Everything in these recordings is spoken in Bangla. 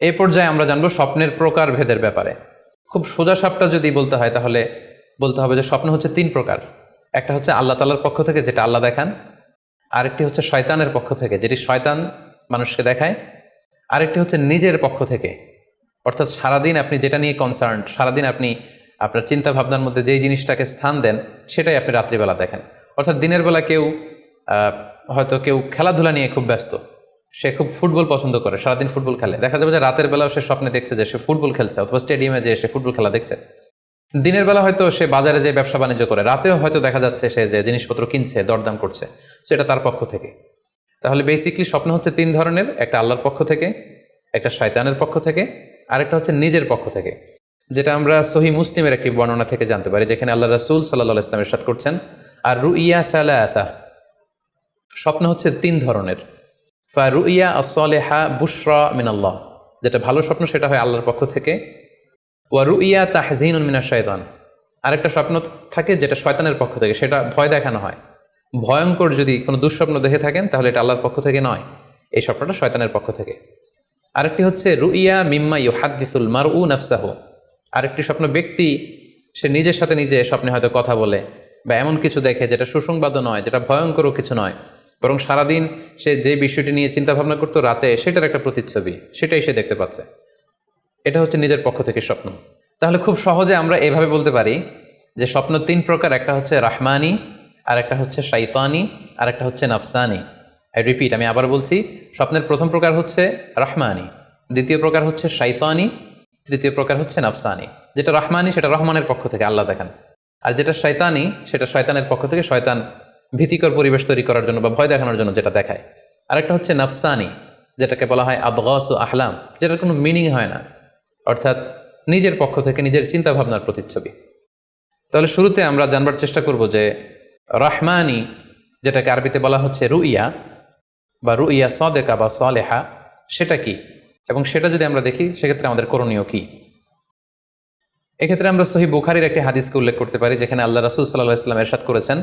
এই পর্যায়ে আমরা জানব স্বপ্নের প্রকার ভেদের ব্যাপারে। খুব সোজা সাপটা যদি বলতে হয় তাহলে বলতে হবে যে স্বপ্ন হচ্ছে তিন প্রকার। একটা হচ্ছে আল্লাহ তালার পক্ষ থেকে, যেটা আল্লাহ দেখান। আরেকটি হচ্ছে শয়তানের পক্ষ থেকে, যেটি শয়তান মানুষকে দেখায়। আরেকটি হচ্ছে নিজের পক্ষ থেকে। অর্থাৎ সারাদিন আপনি যেটা নিয়ে কনসার্ন সারাদিন আপনি আপনার চিন্তা ভাবনার মধ্যে যেই জিনিসটাকে স্থান দেন, সেটাই আপনি রাত্রিবেলা দেখেন। অর্থাৎ দিনের বেলা কেউ হয়তো কেউ খেলাধুলা নিয়ে খুব ব্যস্ত। সে খুব ফুটবল পছন্দ করে, সারাদিন ফুটবল খেলে। দেখা যাবে যে রাতের বেলাও সে স্বপ্নে দেখছে যে সে ফুটবল খেলছে অথবা স্টেডিয়ামে যে সে ফুটবল খেলা দেখছে। দিনের বেলা হয়তো সে বাজারে যে ব্যবসা বাণিজ্য করে, রাতেও হয়তো দেখা যাচ্ছে সে যে জিনিসপত্র কিনছে, দরদাম করছে, সেটা তার পক্ষ থেকে। তাহলে বেসিকলি স্বপ্ন হচ্ছে তিন ধরনের, একটা আল্লাহর পক্ষ থেকে, একটা শয়তানের পক্ষ থেকে, আরেকটা হচ্ছে নিজের পক্ষ থেকে। যেটা আমরা সহি মুসলিমের একটি বর্ণনা থেকে জানতে পারি, যেখানে আল্লাহ রাসুল সাল্লাহ ইসলামের সাথ করছেন, আর রু রুইয়া সালাসা। স্বপ্ন হচ্ছে তিন ধরনের। ফা রুইয়া আসলেহা বুশরা মিনাল্লাহ। যেটা ভালো স্বপ্ন, সেটা হয় আল্লাহর পক্ষ থেকে। ওয়া রুইয়া তাহজিন মিনা শয়তান আরেকটা স্বপ্ন থাকে যেটা শয়তানের পক্ষ থেকে, সেটা ভয় দেখানো হয়। ভয়ঙ্কর যদি কোনো দুঃস্বপ্ন দেখে থাকেন, তাহলে এটা আল্লাহর পক্ষ থেকে নয়। এই স্বপ্নটা শয়তানের পক্ষ থেকে। আরেকটি হচ্ছে, রুইয়া মিম্মা ইউহাদ্দিসুল মার উ নাফসাহ। আরেকটি স্বপ্ন, ব্যক্তি, সে নিজের সাথে নিজে স্বপ্নে হয়তো কথা বলে বা এমন কিছু দেখে যেটা সুসংবাদও নয়, যেটা ভয়ঙ্করও কিছু নয়। বরং সারাদিন সে যে বিষয়টি নিয়ে চিন্তা ভাবনা করতো রাতে, সেটার একটা প্রতিচ্ছবি, সেটাই সে দেখতে পাচ্ছে। এটা হচ্ছে নিজের পক্ষ থেকে স্বপ্ন। তাহলে খুব সহজে আমরা এভাবে বলতে পারি যে স্বপ্ন তিন প্রকার, একটা হচ্ছে রাহমানি, আর একটা হচ্ছে শাইতানি, আর একটা হচ্ছে নাফসানি। আই রিপিট আমি আবার বলছি, স্বপ্নের প্রথম প্রকার হচ্ছে রাহমানি, দ্বিতীয় প্রকার হচ্ছে শাইতানি, তৃতীয় প্রকার হচ্ছে নাফসানি। যেটা রহমানি, সেটা রহমানের পক্ষ থেকে, আল্লাহ দেখান। আর যেটা শয়তানি সেটা শয়তানের পক্ষ থেকে, শয়তান ভীতিকর পরিবেশ তৈরি করার জন্য বা ভয় দেখানোর জন্য যেটা দেখায়। আরেকটা হচ্ছে নাফসানি, যেটাকে বলা হয় আবগাস ও আহলাম, যেটার কোনো মিনিং হয় না। অর্থাৎ নিজের পক্ষ থেকে নিজের চিন্তা ভাবনার প্রতিচ্ছবি। তাহলে শুরুতে আমরা জানবার চেষ্টা করব যে রহমানি, যেটাকে আরবিতে বলা হচ্ছে রুইয়া বা রুইয়া সদেকা বা সলেহা, সেটা কি? এবং সেটা যদি আমরা দেখি, সেক্ষেত্রে আমাদের করণীয় কি? এক্ষেত্রে আমরা সহি বুখারির একটি হাদিসকে উল্লেখ করতে পারি, যেখানে আল্লাহ রাসুল সাল্লাহ ইসলাম এরশাদ করেছেন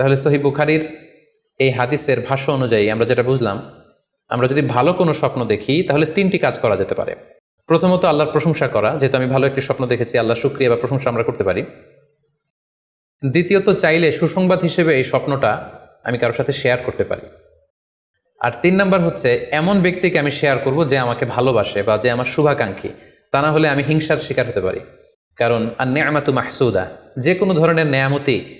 তাহলে সহি বুখারির এই হাদিসের ভাষ্য অনুযায়ী আমরা যেটা বুঝলাম, আমরা যদি ভালো কোনো স্বপ্ন দেখি, তাহলে তিনটি কাজ করা যেতে পারে। প্রথমত আল্লাহর প্রশংসা করা, যেহেতু আমি ভালো একটি স্বপ্ন দেখেছি, আল্লাহ শুক্রিয়া বা প্রশংসা আমরা করতে পারি। দ্বিতীয়ত চাইলে সুসংবাদ হিসেবে এই স্বপ্নটা আমি কারোর সাথে শেয়ার করতে পারি। আর তিন নাম্বার হচ্ছে, এমন ব্যক্তিকে আমি শেয়ার করব যে আমাকে ভালোবাসে বা যে আমার শুভাকাঙ্ক্ষী, তা না হলে আমি হিংসার শিকার হতে পারি। কারণ আর নেয়ামাতু মাহসুদা, যে কোনো ধরনের নেয়ামতি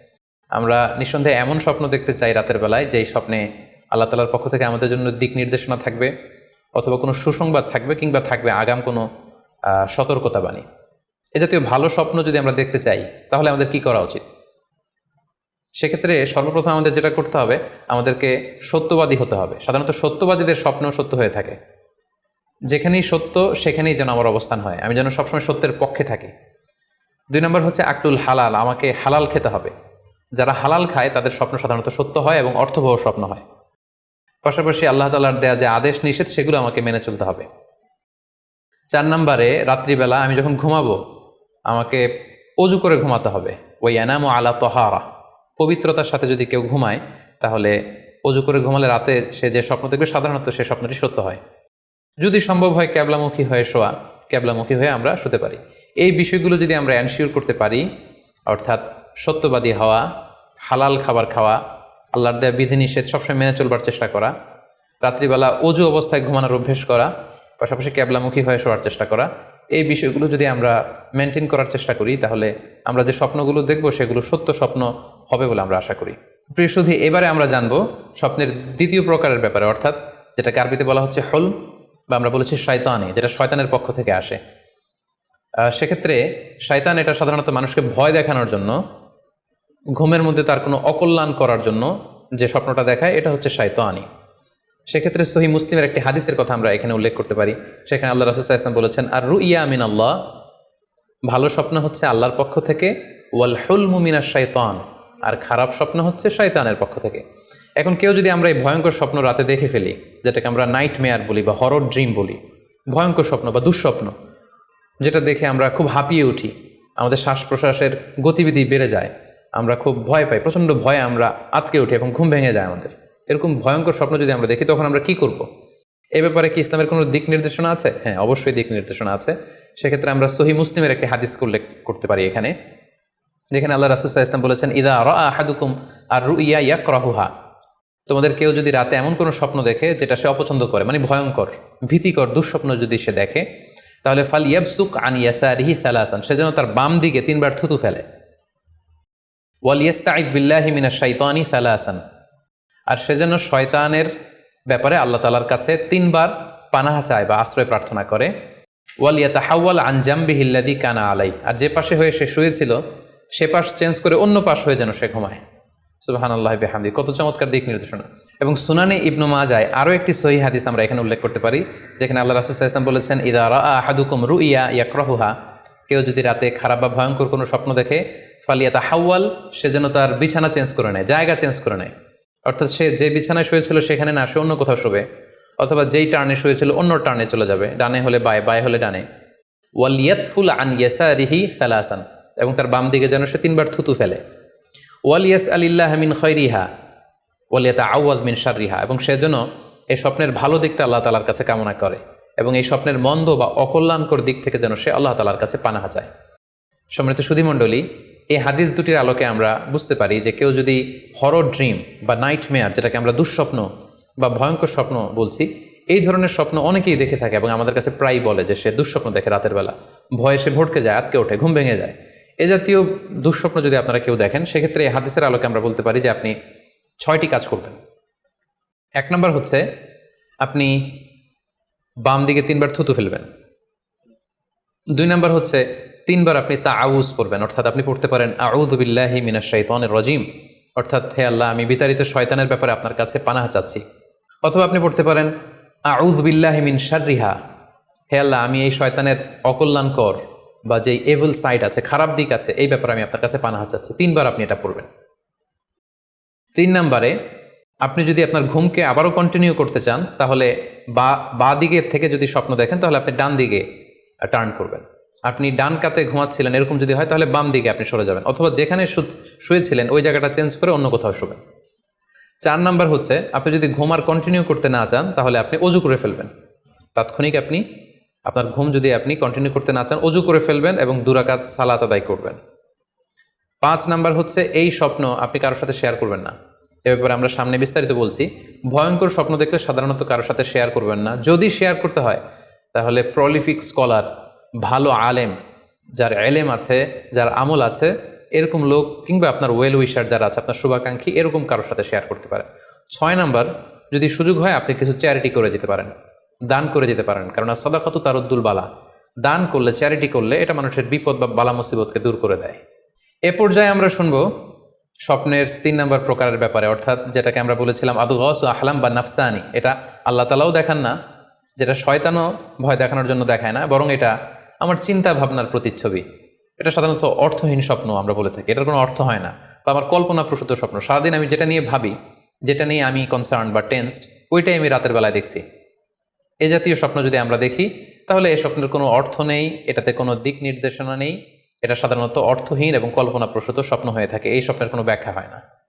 আমরা নিঃসন্দেহে এমন স্বপ্ন দেখতে চাই রাতের বেলায়, যেই স্বপ্নে আল্লাহ তালার পক্ষ থেকে আমাদের জন্য দিক নির্দেশনা থাকবে অথবা কোনো সুসংবাদ থাকবে কিংবা থাকবে আগাম কোনো সতর্কতা বাণী এ জাতীয় ভালো স্বপ্ন যদি আমরা দেখতে চাই, তাহলে আমাদের কি করা উচিত? সেক্ষেত্রে সর্বপ্রথম আমাদের যেটা করতে হবে, আমাদেরকে সত্যবাদী হতে হবে। সাধারণত সত্যবাদীদের স্বপ্ন সত্য হয়ে থাকে। যেখানেই সত্য, সেখানেই যেন আমার অবস্থান হয়। আমি যেন সবসময় সত্যের পক্ষে থাকি। দুই নম্বর হচ্ছে আকলুল হালাল, আমাকে হালাল খেতে হবে। যারা হালাল খায়, তাদের স্বপ্ন সাধারণত সত্য হয় এবং অর্থবহ স্বপ্ন হয়। পাশাপাশি আল্লাহ তালার দেয়া যে আদেশ নিষেধ, সেগুলো আমাকে মেনে চলতে হবে। চার নম্বরে, রাত্রিবেলা আমি যখন ঘুমাবো, আমাকে অজু করে ঘুমাতে হবে। ওই এনাম আলা তহারা। পবিত্রতার সাথে যদি কেউ ঘুমায়, তাহলে অজু করে ঘুমালে রাতে সে যে স্বপ্ন দেখবে, সাধারণত সে স্বপ্নটি সত্য হয়। যদি সম্ভব হয় ক্যাবলামুখী হয়ে শোয়া, ক্যাবলামুখী হয়ে আমরা শুতে পারি। এই বিষয়গুলো যদি আমরা অ্যানশিওর করতে পারি, অর্থাৎ সত্যবাদী হওয়া, হালাল খাবার খাওয়া, আল্লাহর দেয়া বিধিনিষেধ সবসময় মেনে চলবার চেষ্টা করা, রাত্রিবেলা অজু অবস্থায় ঘুমানোর অভ্যেস করা, পাশাপাশি ক্যাবলামুখী হয়ে শোয়ার চেষ্টা করা, এই বিষয়গুলো যদি আমরা মেনটেন করার চেষ্টা করি, তাহলে আমরা যে স্বপ্নগুলো দেখব, সেগুলো সত্য স্বপ্ন হবে বলে আমরা আশা করি। প্রিয় শুধু এবারে আমরা জানব স্বপ্নের দ্বিতীয় প্রকারের ব্যাপারে, অর্থাৎ যেটাকে আরবিতে বলা হচ্ছে হল বা আমরা বলেছি শয়তানি, যেটা শয়তানের পক্ষ থেকে আসে। সেক্ষেত্রে শয়তান এটা সাধারণত মানুষকে ভয় দেখানোর জন্য ঘুমের মধ্যে তার কোনো অকল্যাণ করার জন্য যে স্বপ্নটা দেখায়, এটা হচ্ছে শয়তানি। সেক্ষেত্রে সহি মুসলিমের একটি হাদিসের কথা আমরা এখানে উল্লেখ করতে পারি। সেখানে আল্লাহ রাসুল ইসলাম বলেছেন আর রু ইয়া আমিন আল্লাহ ভালো স্বপ্ন হচ্ছে আল্লাহর পক্ষ থেকে ওয়াল হুল মুমিনা শৈতান আর খারাপ স্বপ্ন হচ্ছে শয়তানের পক্ষ থেকে। এখন কেউ যদি আমরা এই ভয়ঙ্কর স্বপ্ন রাতে দেখে ফেলি, যেটাকে আমরা নাইট মেয়ার বলি বা হরর ড্রিম বলি, ভয়ঙ্কর স্বপ্ন বা দুঃস্বপ্ন, যেটা দেখে আমরা খুব হাঁপিয়ে উঠি, আমাদের শ্বাস প্রশ্বাসের গতিবিধি বেড়ে যায় আমরা খুব ভয় পাই, প্রচণ্ড ভয়ে আমরা আটকে উঠি এবং ঘুম ভেঙে যায় আমাদের। এরকম ভয়ঙ্কর স্বপ্ন যদি আমরা দেখি, তখন আমরা কি করব। এ ব্যাপারে কি ইসলামের কোনো দিক নির্দেশনা আছে? হ্যাঁ অবশ্যই দিক নির্দেশনা আছে। সেক্ষেত্রে আমরা সহি মুসলিমের একটি হাদিস উল্লেখ করতে পারি এখানে, যেখানে আল্লাহ রাসুসাহ ইসলাম বলেছেন, ইদা র আহাদুকুম আর রু ইয়া ইয়াক রাহুহা তোমাদের কেউ যদি রাতে এমন কোনো স্বপ্ন দেখে যেটা সে অপছন্দ করে মানে ভয়ঙ্কর, ভীতিকর, দুঃস্বপ্ন যদি সে দেখে, তাহলে ফাল ইয়াবসুক আন ইয়াসারিহি সালাসান, সে যেন তার বাম দিকে তিনবার থুতু ফেলে। ওয়াল ইয়াস্তাইদ বিল্লাহি মিনাশ শাইতানি সালাসান। আর সে যেন শয়তানের ব্যাপারে আল্লাহ তালার কাছে তিনবার পানাহা চায় বা আশ্রয় প্রার্থনা করে। ওয়াল ইয়াতাহাওয়াল আনজাম বিহিল্লাদি কানা আলাই আর যে পাশে হয়ে সে শুয়েছিল, সে পাশ চেঞ্জ করে অন্য পাশ হয়ে যেন সে ঘুমায়। সুবাহান আল্লাহ বেহামদি কত চমৎকার দিক নির্দেশনা। এবং সুনানে ইবনু মাজায় আরও একটি সহি হাদিস আমরা এখানে উল্লেখ করতে পারি, যেখানে আল্লাহ রাসুল ইসলাম বলেছেন, ইদা রা আহাদুকুম রু ইয়া ইয়াকরাহুহা কেউ যদি রাতে খারাপ বা ভয়ঙ্কর কোনো স্বপ্ন দেখে, ফালিয়াতা হাওয়াল, সে যেন তার বিছানা চেঞ্জ করে নেয়, জায়গা চেঞ্জ করে নেয়। অর্থাৎ সে যে বিছানায় শুয়েছিল সেখানে না, সে অন্য কোথাও শোবে। অথবা যেই টার্নে শুয়েছিল, অন্য টার্নে চলে যাবে, ডানে হলে বায় বায় হলে ডানে। ওয়ালিয়াতফুল আন ইয়াসা রিহি সালাসান, এবং তার বাম দিকে যেন সে তিনবার থুতু ফেলে। ওয়ালিয়াস আলিল্লাহ মিন খৈরিহা ওয়ালিয়াতা আউয়াজ মিন শারিহা এবং সেজন্য এই স্বপ্নের ভালো দিকটা আল্লাহ তালার কাছে কামনা করে। এবং এই স্বপ্নের মন্দ বা অকল্যাণকর দিক থেকে যেন সে আল্লাহ তালার কাছে পানাহা যায় সম্মানিত সুধীমণ্ডলী এই হাদিস দুটির আলোকে আমরা বুঝতে পারি যে কেউ যদি হরর ড্রিম বা নাইট মেয়ার যেটাকে আমরা দুঃস্বপ্ন বা ভয়ঙ্কর স্বপ্ন বলছি, এই ধরনের স্বপ্ন অনেকেই দেখে থাকে এবং আমাদের কাছে প্রায় বলে যে সে দুঃস্বপ্ন দেখে রাতের বেলা। ভয়ে সে ভটকে যায় আতকে ওঠে, ঘুম ভেঙে যায়। এ জাতীয় দুঃস্বপ্ন যদি আপনারা কেউ দেখেন, সেক্ষেত্রে এই হাদিসের আলোকে আমরা বলতে পারি যে আপনি ছয়টি কাজ করবেন। এক নম্বর হচ্ছে, আপনি বাম দিকে তিনবার থুতু ফেলবেন। দুই নম্বর হচ্ছে, তিনবার আপনি তা আউজ করবেন অর্থাৎ আপনি পড়তে পারেন আউদুবিল্লাহি মিনাশ শৈতানের রজিম। অর্থাৎ, হে আল্লাহ, আমি বিতাড়িত শয়তানের ব্যাপারে আপনার কাছে পানাহা চাচ্ছি। অথবা আপনি পড়তে পারেন আউদুবিল্লাহি মিন শাররিহা। হে আল্লাহ, আমি এই শয়তানের অকল্যাণকর বা যেই এভুল সাইড আছে, খারাপ দিক আছে, এই ব্যাপারে আমি আপনার কাছে পানাহা চাচ্ছি। তিনবার আপনি এটা পড়বেন। তিন নম্বরে, আপনি যদি আপনার ঘুমকে আবারও কন্টিনিউ করতে চান, তাহলে বা বা দিকের থেকে যদি স্বপ্ন দেখেন, তাহলে আপনি ডান দিকে টার্ন করবেন। আপনি ডান কাতে ঘুমাচ্ছিলেন, এরকম যদি হয়, তাহলে বাম দিকে আপনি সরে যাবেন। অথবা যেখানে শুয়েছিলেন, ওই জায়গাটা চেঞ্জ করে অন্য কোথাও শুবেন। চার নাম্বার হচ্ছে, আপনি যদি ঘুম আর কন্টিনিউ করতে না চান, তাহলে আপনি অজু করে ফেলবেন। তাৎক্ষণিক আপনি, আপনার ঘুম যদি আপনি কন্টিনিউ করতে না চান, অজু করে ফেলবেন এবং দুরাকাত সালাত আদায় করবেন। পাঁচ নাম্বার হচ্ছে, এই স্বপ্ন আপনি কারোর সাথে শেয়ার করবেন না। এ ব্যাপারে আমরা সামনে বিস্তারিত বলছি, ভয়ঙ্কর স্বপ্ন দেখলে সাধারণত কারোর সাথে শেয়ার করবেন না। যদি শেয়ার করতে হয়, তাহলে প্রলিফিক স্কলার ভালো আলেম, যার এলেম আছে, যার আমল আছে, এরকম লোক কিংবা আপনার ওয়েল উইশার যারা আছে, আপনার শুভাকাঙ্ক্ষী, এরকম কারোর সাথে শেয়ার করতে পারেন। ছয় নাম্বার, যদি সুযোগ হয়, আপনি কিছু চ্যারিটি করে দিতে পারেন। দান করে দিতে পারেন। কারণ সদাকত তারুদ্দুল বালা। দান করলে চ্যারিটি করলে, এটা মানুষের বিপদ বা বালা মুসিবতকে দূর করে দেয়। এ পর্যায়ে আমরা শুনব স্বপ্নের তিন নম্বর প্রকারের ব্যাপারে, অর্থাৎ যেটাকে আমরা বলেছিলাম আদু গস ও আহলাম বা নাফসানি, এটা আল্লাহ তালাও দেখান না, যেটা শয়তানও ভয় দেখানোর জন্য দেখায় না, বরং এটা আমার চিন্তা ভাবনার প্রতিচ্ছবি। এটা সাধারণত অর্থহীন স্বপ্ন আমরা বলে থাকি, এটার কোনো অর্থ হয় না, বা আমার কল্পনা প্রসূত স্বপ্ন। সারাদিন আমি যেটা নিয়ে ভাবি, যেটা নিয়ে আমি কনসার্ন বা টেন্সড ওইটাই আমি রাতের বেলায় দেখছি। এ জাতীয় স্বপ্ন যদি আমরা দেখি, তাহলে এই স্বপ্নের কোনো অর্থ নেই, এটাতে কোনো দিক নির্দেশনা নেই এটা সাধারণত অর্থহীন এবং কল্পনাপ্রসূত স্বপ্ন হয়ে থাকে এই স্বপ্নের কোনো ব্যাখ্যা হয় না।